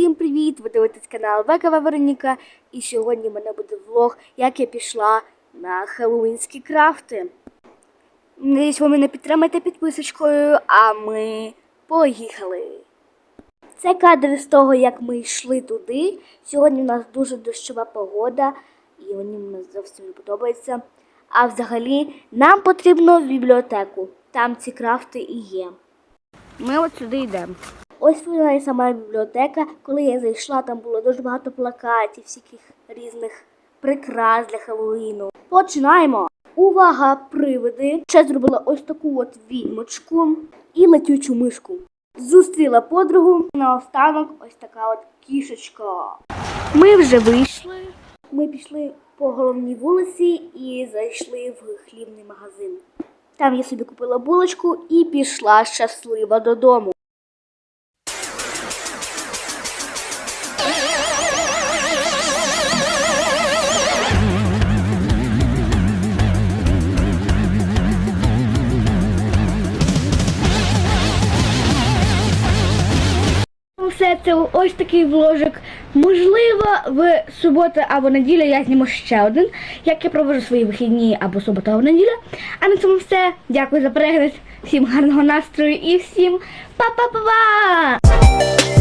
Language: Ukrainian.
Усім привіт! Ви дивитесь канал Векова Вероніка. І сьогодні в мене буде влог, як я пішла на хеллоуінські крафти. Надіюсь, ви мене підтримаєте підписочкою, а ми поїхали. Це кадри з того, як ми йшли туди. Сьогодні у нас дуже дощова погода, і мені зовсім не подобається. А взагалі нам потрібно в бібліотеку. Там ці крафти і є. Ми от сюди йдемо. Ось вона і сама бібліотека. Коли я зайшла, там було дуже багато плакатів, всяких різних прикрас для Хеллоуіну. Починаємо! Увага, привиди! Ще зробила ось таку от відьмочку і летючу мишку. Зустріла подругу. Наостанок ось така от кішечка. Ми вже вийшли. Ми пішли по головній вулиці і зайшли в хлібний магазин. Там я собі купила булочку і пішла щаслива додому. Все це ось такий вложик. Можливо, в суботу або неділю я зніму ще один, як я провожу свої вихідні або субота або неділя. А на цьому все. Дякую за перегляд. Всім гарного настрою і всім па-па-па-па!